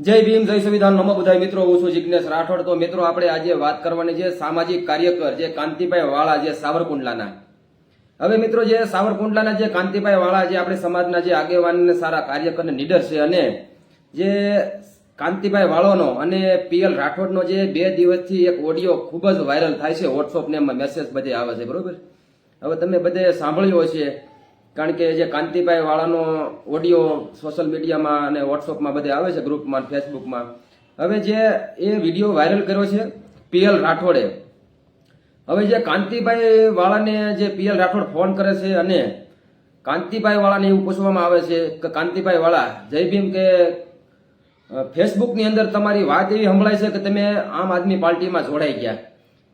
જય ભીમ, જય સંવિધાન. નમો બધા મિત્રો, હું છું જિજ્ઞેશ રાઠોડ. તો મિત્રો, આપણે આજે વાત કરવાની છે સામાજિક કાર્યકર, જે કાંતિભાઈ વાળા, જે સાવરકુંડલાના. હવે મિત્રો, જે સાવરકુંડલાના જે કાંતિભાઈ વાળા જે આપણે સમાજના જે આગેવાન સારા કાર્યકર લીડર છે અને જે કાંતિભાઈ વાળોનો અને પીએલ રાઠોડનો જે બે દિવસથી એક ઓડિયો ખૂબ જ વાયરલ થાય છે. વોટ્સઅપને મેસેજ બધે આવે છે, બરોબર? હવે તમે બધે સાંભળ્યો હશે. કારણ કે જે કાંતિભાઈ વાળાનો ઓડિયો સોશિયલ મીડિયામાં અને વોટ્સઅપમાં બધે આવે છે ગ્રુપમાં ફેસબુકમાં હવે જે એ વીડિયો વાયરલ કર્યો છે પીએલ રાઠોડે. હવે જે કાંતિભાઈ વાળાને જે પીએલ રાઠોડ ફોન કરે છે અને કાંતિભાઈ વાળાને એવું પૂછવામાં આવે છે કે કાંતિભાઈ વાળા, જય ભીમ કે ફેસબુકની અંદર તમારી વાત એવી સંભળાય છે કે તમે આમ આદમી પાર્ટીમાં જોડાઈ ગયા.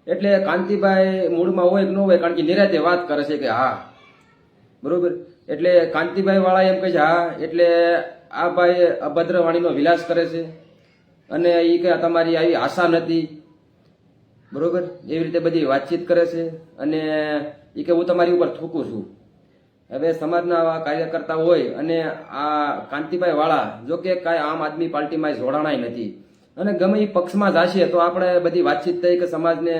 એટલે કાંતિભાઈ મૂળમાં હોય કે ન હોય, કારણ કે નિરાતે વાત કરે છે કે હા બરોબર? એટલે કાંતિભાઈ વાળા એમ કહે છે, હા, એટલે આ ભાઈ અભદ્ર વાણીનો વિલાસ કરે છે અને એ કે તમારી આવી આશા નથી. બરોબર? એવી રીતે બધી વાતચીત કરે છે અને એ કે હું તમારી ઉપર થૂકું છું. હવે સમાજના આવા કાર્યકર્તા હોય અને આ કાંતિભાઈ વાળા જો કે કાંઈ આમ આદમી પાર્ટીમાં જોડાણાય નથી. અને ગમે એ પક્ષમાં જશે, તો આપણે બધી વાતચીત થઈ કે સમાજને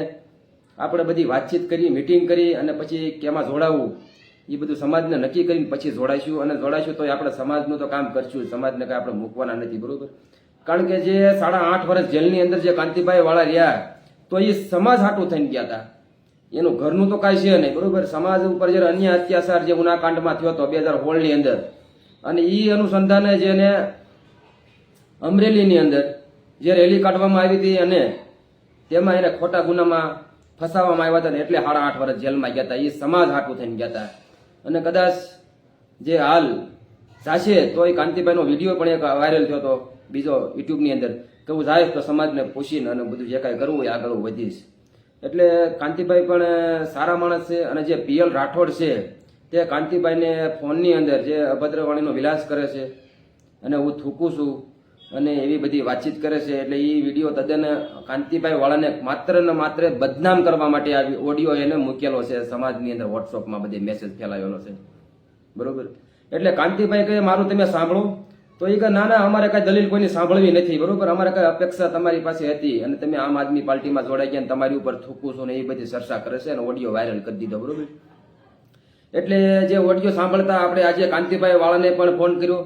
આપણે બધી વાતચીત કરી, મિટિંગ કરી અને પછી કેમાં જોડાવવું એ બધું સમાજને નક્કી કરીને પછી જોડાઈશું. અને જોડાઈશું તો આપણે સમાજનું તો કામ કરશું. સમાજને કાંઈ આપણે મૂકવાના નથી, બરોબર? કારણ કે જે સાડા આઠ વર્ષ જેલની અંદર જે કાંતિભાઈ વાળા રહ્યા, તો એ સમાજ હાટું થઈને ગયા હતા એનું ઘરનું તો કાંઈ છે નહીં, બરોબર? સમાજ ઉપર જે અન્ય અત્યાચાર જે ઉનાકાંડમાં થયો હતો બે હજાર સોળની અંદર, અને એ અનુસંધાને જેને અમરેલીની અંદર જે રેલી કાઢવામાં આવી હતી અને તેમાં એને ખોટા ગુનામાં ફસાવવામાં આવ્યા હતા એટલે સાડા આઠ વર્ષ જેલમાં ગયા હતા એ સમાજ હાટું થઈને ગયા હતા અને કદાચ જે હાલ જાશે તો એ કાંતિભાઈનો વીડિયો પણ એક વાયરલ થયો હતો બીજો યુટ્યુબની અંદર, કે હું જાય તો સમાજને પૂછીને અને બધું જે કાંઈ કરવું એ આગળ વધીશ. એટલે કાંતિભાઈ પણ સારા માણસ છે અને જે પીએલ રાઠોડ છે, તે કાંતિભાઈને ફોનની અંદર જે અભદ્રવાણીનો વિલાસ કરે છે. અને હું થૂકું છું. અને એવી બધી વાતચીત કરે છે એટલે એ વીડિયો તદ્દન કાંતિભાઈ વાળાને માત્ર ને માત્ર બદનામ કરવા માટે આ ઓડિયો એને મૂકેલો છે, સમાજની અંદર વોટ્સઅપમાં બધી મેસેજ ફેલાવેલો છે. બરોબર? એટલે કાંતિભાઈ કહે, મારું તમે સાંભળો. તો એ કહે, ના ના, અમારે કાંઈ દલીલ કોઈની સાંભળવી નથી. બરોબર? અમારે કાંઈ અપેક્ષા તમારી પાસે હતી અને તમે આમ આદમી પાર્ટીમાં જોડાઈ ગયા તમારી ઉપર થૂકું છો ને એ બધી ચર્ચા કરે છે અને ઓડિયો વાયરલ કરી દીધો, બરોબર? એટલે જે ઓડિયો સાંભળતા આપણે આજે કાંતિભાઈ વાળાને પણ ફોન કર્યો.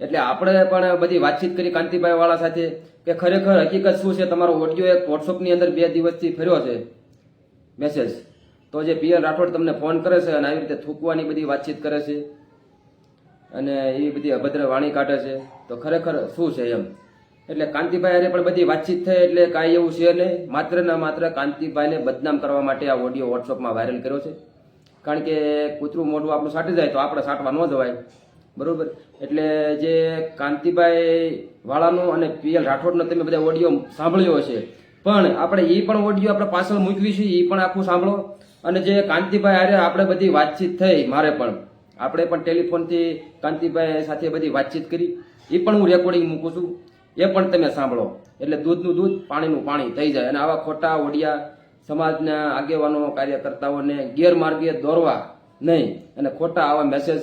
એટલે આપણે પણ બધી વાતચીત કરી કાંતિભાઈ વાળા સાથે કે ખરેખર હકીકત શું છે? તમારો ઓડિયો એક વોટ્સઅપની અંદર બે દિવસથી ફર્યો છે. મેસેજ તો જે પીએલ રાઠોડ તમને ફોન કરે છે અને આવી રીતે થૂકવાની બધી વાતચીત કરે છે અને એવી બધી અભદ્ર વાણી કાઢે છે, તો ખરેખર શું છે એમ? એટલે કાંતિભાઈ હારે પણ બધી વાતચીત થઈ એટલે કાંઈ એવું છે નહીં. માત્ર ને માત્ર કાંતિભાઈને બદનામ કરવા માટે આ ઓડિયો વોટ્સઅપમાં વાયરલ કર્યો છે. કારણ કે કૂતરું મોઢું આપણું સાટી જાય તો આપણે સાટવા ન જવાય. બરોબર? એટલે જે કાંતિભાઈ વાળાનો અને પીએલ રાઠોડનો તમે બધા ઓડિયો સાંભળ્યો હશે. પણ આપણે એ પણ ઓડિયો આપણે પાછળ મૂકવી છે એ પણ આખું સાંભળો. અને જે કાંતિભાઈ આરે આપણે બધી વાતચીત થઈ, મારે પણ. આપણે પણ ટેલિફોનથી કાંતિભાઈ સાથે બધી વાતચીત કરી. એ પણ હું રેકોર્ડિંગ મૂકું છું. એ પણ તમે સાંભળો. એટલે દૂધનું દૂધ, પાણીનું પાણી થઈ જાય. અને આવા ખોટા ઓડિયા સમાજના આગેવાનો, કાર્યકર્તાઓને ગેરમાર્ગે દોરવા નહીં. અને ખોટા આવા મેસેજ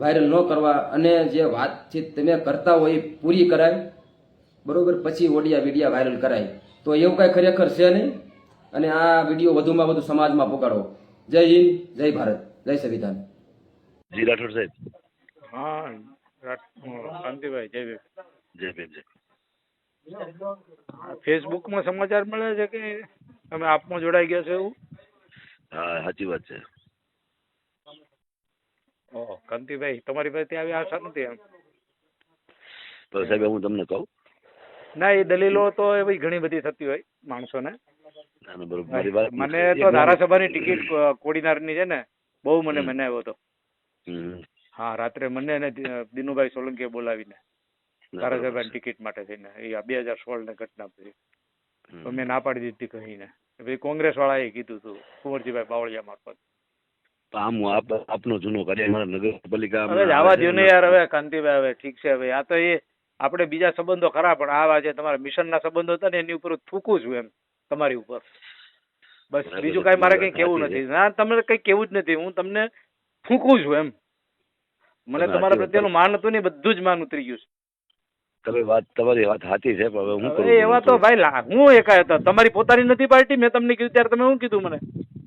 વાયરલ ન કરવા અને જે વાતચીત તમે કરતા હોય એ પૂરી કરાય. બરોબર? પછી ઓડિયા વિડિયા વાયરલ કરાય. તો એવું કાંઈ ખરેખર છે નહીં? અને આ વીડિયો વધુમાં વધુ સમાજમાં પોગાડો. જય હિન્દ જય ભારત જય સંવિધાન. જી રાઠોડ સાહેબ. હા કાંતિભાઈ જય. જય ભીમ જય ફેસબુકમાં સમાચાર મળે છે કે તમે આપમાં જોડાઈ ગયા છો એવું? હા સાચી વાત છે. ઓહો કાંતિભાઈ તમારી પાસે આવી આશા નથી એમ? પણ સાહેબ હું તમને કહું? ના એ દલીલો તો એવી ઘણી બધી થતી હોય માણસોને. મને તો ધારાસભાની ટિકિટ કોડીનારની છે ને બહુ મને. મનાવ્યો હતો. હા રાત્રે મને અને દિનુભાઈ સોલંકીએ બોલાવીને ધારાસભા ધારાસભાની ટિકિટ માટે થઈને એ બે હજાર સોળ ને ઘટના પછી. તો મેં ના પાડી દીધી કહીને. પછી કોંગ્રેસ વાળાએ કીધું હતું કુંવરજીભાઈ બાવળિયા મારફત. આમ આપનો જૂનો કાર્ય મારા નગરપાલિકા હવે આવા દ્યો ને યાર હવે કાંતિભાઈ હવે ઠીક છે હવે. આ તો એ આપણે બીજા સંબંધો ખરા પણ આવા જે તમારા મિશનના સંબંધો હતા ને એની ઉપર થૂકું છું એમ તમારી ઉપર. બસ બીજું કાંઈ મારે કઈ કેવું નથી. ના તમને કઈ કેવું જ નથી. હું તમને થૂકું છું એમ. મને તમારા પ્રત્યેનું માન હતું ને બધું જ માન ઉતરી ગયું છે. તમે વાત તમારી વાત સાચી છે પણ હવે હું એવા તો ભાઈ હું એકાય હતો. તમારી પોતાની નથી પાર્ટી મેં તમને કીધું ત્યારે તમે શું કીધું મને?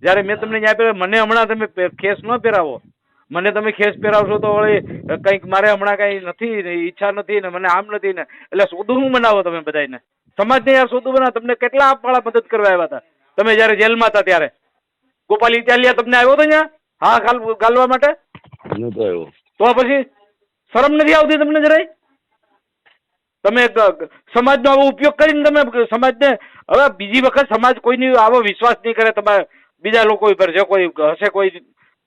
જ્યારે મેં તમને ન્યાય પહેરાવ મને હમણાં તમે ખેસ ન પહેરાવો. મને તમે ખેસ પહેરાવશો તો વળી કંઈક મારે હમણાં કઈ નથી ઈચ્છા નથી ને મને આમ નથી ને. એટલે સોદું હું બનાવો તમે બધાને સમાજને યાર સોદું બનાવો. તમને કેટલા આપવાળા મદદ કરવા આવ્યા હતા? તમે જ્યારે જેલમાં હતા ત્યારે. ગોપાલ ઇટાલિયા તમને આવ્યો હતો ત્યાં? હા ગાલ ગાલવા માટે? તો પછી શરમ નથી આવતી તમને જરાય? તમે સમાજનો આવો ઉપયોગ કરીને તમે સમાજને હવે બીજી વખત સમાજ કોઈની આવો વિશ્વાસ નહીં કરે તમારે. બીજા લોકો ઉપર જે કોઈ હશે કોઈ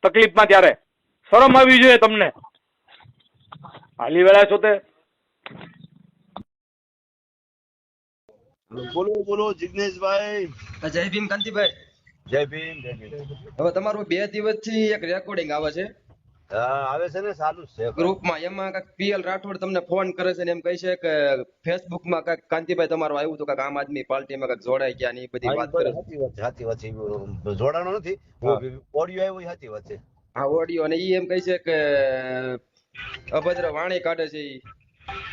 તકલીફમાં ત્યારે. શરમ આવવી જોઈએ તમને. હાલી વેળા છો તે. બોલો બોલો જિગ્નેશભાઈ. જય ભીમ કાંતિભાઈ. જય ભીમ જય ભીમ. હવે તમારું બે દિવસથી એક રેકોર્ડિંગ આવે છે. આવે છે ને સારું છે ગ્રુપમાં એમાં કાંઈક પીએલ રાઠોડ તમને ફોન કરે છે ને એમ કહે છે કે ફેસબુકમાં કાંઈક કાંતિભાઈ તમારું આવ્યું હતું કાંઈક આમ આદમી પાર્ટીમાં કાંઈક જોડાઈ ગયા ને એ બધી વાત કરે સાચી વાત સાચી વાત છે. જોડાણો નથી. ઓડિયો આવ્યો એ સાચી વાત છે. હા ઓડિયો અને ઈ એમ કહે છે કે અભદ્ર વાણી કાઢે છે ઈ.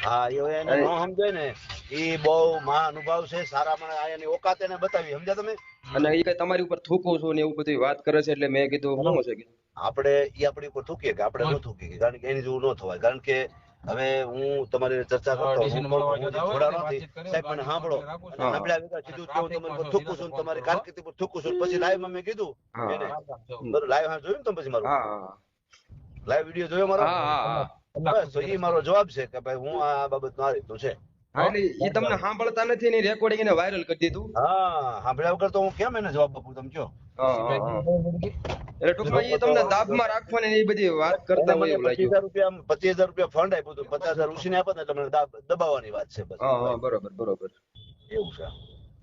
હા એ એને ન સમજાય ને. એ બહુ મહાનુભાવ છે સારા મને આ એની ઓકાત એને બતાવી. સમજ્યા તમે? અને એ કઈ તમારી ઉપર થૂકું છું ને એવું બધું વાત કરે છે એટલે મેં કીધું શું છે કે? આપણે એ આપણી ઉપર થૂકીએ કે આપણે ન થૂકીએ કારણ કે એની જેવું ન થવાય. કારણ કે હવે હું તમારી ચર્ચા કરતો હું નથી. સાહેબ મને સાંભળો. સાંભળ્યા વગર થૂકું છું તમારી કારકિર્દી પર થૂકું છું પછી લાઈવમાં મેં કીધું બરોબર લાઈવ હા જોયું ને તમે પછી મારું? હા હા લાઈવ વીડિયો જોયો મારો? હા હા બસ તો ઈ મારો જવાબ છે કે ભાઈ હું આ બાબત મારી રીતનું છે. હા એટલે એ તમને સાંભળતા નથી ને રેકોર્ડિંગ એને વાયરલ કરી દીધું. હા સાંભળ્યા વગર તો હું કેમ એને જવાબ આપું તમે કયો. એટલે ટૂંકમાં એ તમને દાબમાં રાખવાની એ બધી વાત કરતા હોય એવું પચીસ લાગ્યું હજાર રૂપિયા પચીસ હજાર રૂપિયા ફંડ આપ્યું હતું પચાસ હજાર ઉછીને આપ્યા ને તમને દાબ- દબાવવાની વાત છે બસ. હા હા બરોબર બરોબર. એવું છે.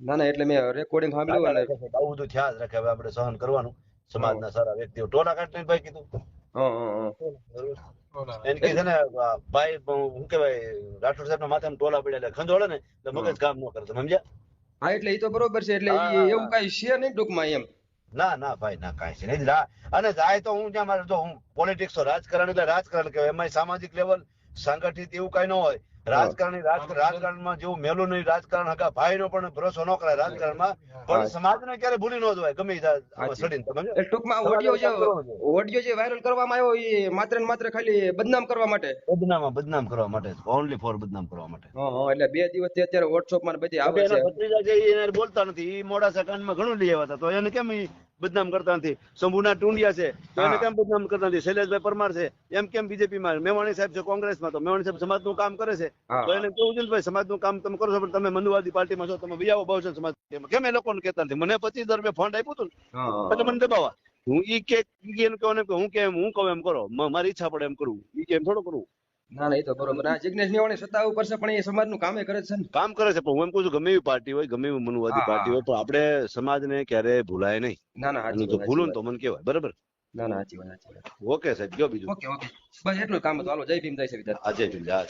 ના ના એટલે મેં રેકોર્ડિંગ સાંભળ્યું આવું બધું ખ્યાલ રાખે હવે આપણે સહન કરવાનું. સમાજના સારા વ્યક્તિઓ. ટોના કાઢને ભાઈ કીધું. એને કે છે ને ભાઈ શું કેવાય રાઠોડ સાહેબ ના માથે ટોલા પડ્યા એટલે ખંજોળે ને એટલે મગજ કામ ન કરે તમે સમજ્યા? હા એટલે એ તો બરોબર છે એટલે એવું કઈ છે નહીં ટૂંકમાં એમ. ના ના ભાઈ ના કાંઈ છે નહીં. રા- અને જાય તો હું જ્યાં મારે તો હું પોલિટિક્સ તો રાજકારણ એટલે રાજકારણ કહેવાય. એમાં સામાજિક લેવલ સંગઠિત એવું કઈ ન હોય. રાજકારણી રાજકારણમાં જેવું મેલું નહીં રાજકારણ હકા ભાઈ નો પણ ભરોસો ન કરાય રાજકારણમાં. પણ. સમાજને ક્યારે ભૂલી ન જવાય ગમે. સડીને તમે ટૂંકમાં ઓડિયો જે. ઓડિયો જે વાયરલ કરવામાં આવ્યો એ માત્ર ને માત્ર ખાલી બદનામ કરવા માટે? બદનામ બદનામ કરવા માટે. ઓનલી ફોર બદનામ કરવા માટે. હા હા એટલે બે દિવસથી અત્યારે વોટ્સઅપમાં બધી આવે છે. ભત્રીજા છે એને બોલતા નથી એ મોડાસા કાનમાં ઘણું લઈ આવ્યા હતા. તો એને કેમ ઈ બદનામ કરતા નથી. શંભુના ટુંડિયા છે તો એને કેમ બદનામ કરતા નથી? શૈલેષભાઈ પરમાર છે એમ કેમ બીજેપી માં મેવાણી સાહેબ છે કોંગ્રેસમાં તો મેવાણી સાહેબ સમાજનું કામ કરે છે. તો એને કેવું છે ને ભાઈ સમાજનું કામ તમે કરો છો પણ તમે મનુવાદી પાર્ટીમાં છો તમે બી આવો બહુજન સમાજ કેમ એ લોકોને કહેતા નથી? મને પચીસ હજાર રૂપિયા ફંડ આપ્યું હતું એટલે મને દબાવા હું ઈ કે એમ કહો ને હું કેમ હું કહું એમ કરો. મારી ઈચ્છા પડે એમ કરું. ઈ કેમ થોડું કરવું ના ના એ તો બરોબર. ના જિગ્નેશ મેવાણી સત્તા ઉપર છે પણ એ સમાજનું કામે કરે છે ને. કામ કરે છે પણ હું એમ કહું છું ગમે એવી પાર્ટી હોય ગમે એવી મનુવાદી પાર્ટી હોય પણ આપણે સમાજને ક્યારેય ભૂલાય નહીં. ના ના અને ભૂલો ને તો મને કહેવાય બરાબર? ના ના સાચી વાત સાચી વાત. ઓકે સાહેબ કયો બીજું? Okay okay. બસ એટલું કામ હતું. હાલો જય ભીમ જય સવિતા આજે જુલિયા